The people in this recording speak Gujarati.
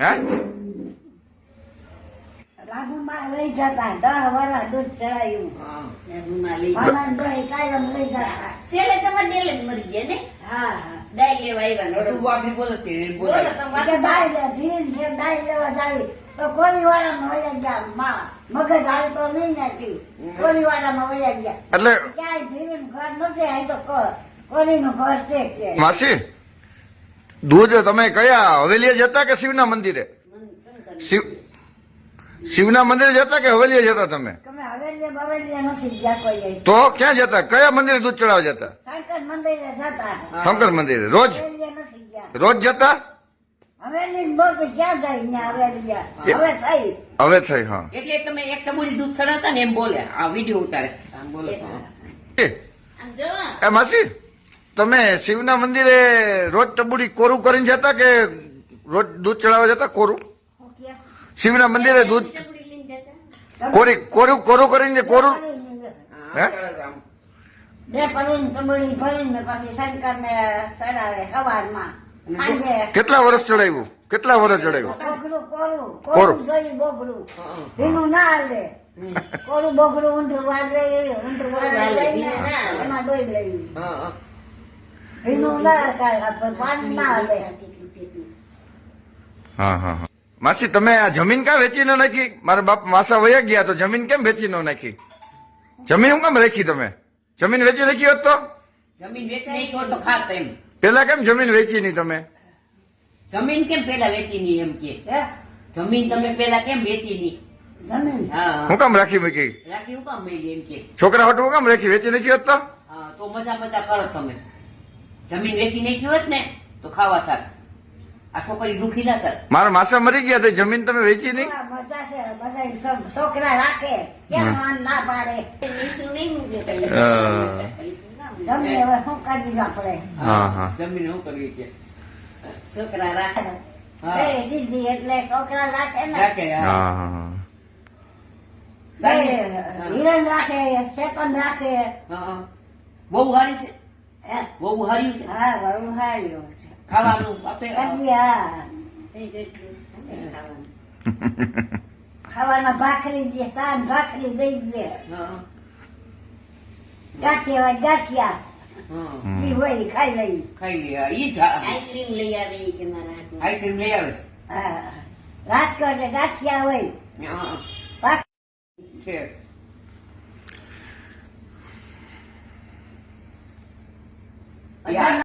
હે? લાગુમાં લઈ જતા દસ વર્ષ દૂધ ચડાયું. લાડુમાં લઈ મામા કાયમ લઈ જતા. છેલ્લે તમારે ડેલે મરી ગયા ને? હા હા. દાઈ લેવા આવ્યા તું આપણી બોલે છે બોલો. બોલાય. તમે કે વાત દાઈ લે ધીરે ધીરે દાઈ લેવા જાવી તો કોની વાળામાં વયા ગયા. માં મગજ હાલ તો નહીં નથી કોની વાળામાં વયા ગયા. એટલે ક્યાંય જીવન ઘર નથી આ તો કો- કોરીનું ઘર છે માસી દૂધ તમે કયા? હવેલીએ જતા કે શિવના મંદિરે? શિવ શિવના મંદિરે જતા કે હવેલીએ જતા તમે? તમે હવેલીએ બવેલીએ નથી ગયા કોઈ તો ક્યાં જતા? કયા મંદિરે દૂધ ચડાવવા જતા? શંકર મંદિરે જતા. શંકર મંદિરે. રોજ? હવેલીએ નથી ગયા રોજ જતા? હવે થઈ. હા. એટલે તમે એક ટબુડી દૂધ ચડાવતા ને એમ બોલે. આ વીડિયો ઉતારે. બોલે. એ માસી? તમે શિવના મંદિરે રોજ ટબુડી કોરું કરીને જતા કે રોજ દૂધ ચડાવવા જતા કોરું? શિવના મંદિરે દૂધ ટબડી કોરી કોરું કોરું કરીને કોરું? હા, કેટલા વર્ષ ચડાવ્યું? કેટલા વર્ષ ચડાવ્યું? કોરું. કોરું. ના હાલે. કોરું બોગડું ઊંધું ઊંધું. એમાં દોઈ લઈ હા, હા. હા માસી તમે આ જમીન ક્યાં વેચી ન નાખી? મારા બાપ માસા વયા ગયા તો જમીન કેમ વેચી ન નાખી? જમીન હું કેમ રાખી તમે? જમીન વેચી નાખી હોત તો? જમીન વેચી હોય તો ખાત એમ. પેલા કેમ જમીન વેચી નહીં તમે? જમીન કેમ પેલા વેચી નહીં એમ કે? જમીન તમે પેલા કેમ વેચી નહીં? જમીન? હું. કામ રાખી મૂકી? રાખી હું કામ મેલી એમ કે. છોકરા હોટ હું કામ રાખી? વેચી નાખી હોત તો મજા મજા કરો તમે. જમીન વેચી નાખી હોત ને તો ખાવા થાત. આ છોકરી દુખી ના થાત. મારા માસા મરી ગયા તો જમીન તમે વેચી નહીં? છોકરા રાખે. ના પાડે? હવે શું કરવી. જમીન શું કરવી કે છોકરા રાખે. હા. દીદી એટલે છોકરા રાખે ને. રાખે હિરણ રાખે સેકન્ડ રાખે. હા, હા. બહુ હારી છે. હે? બહુ હાર્યું છે? હા બહુ સારું છે. ખાવાનું આપે. ખાવાના. ભાખરી દે સાન ભાખરી દઈ દે. ગાંઠિયા હોય ગાંઠિયા. હા. ઈ હોય ખાઈ લઈ. ખાઈ લે ઈ જ આઈસ્ક્રીમ લઈ આવે કે મારા હાથમાં. આઈસ્ક્રીમ લઈ આવે. હા. રાજકોટ ગાંઠિયા હોય. હા, છે. Yeah.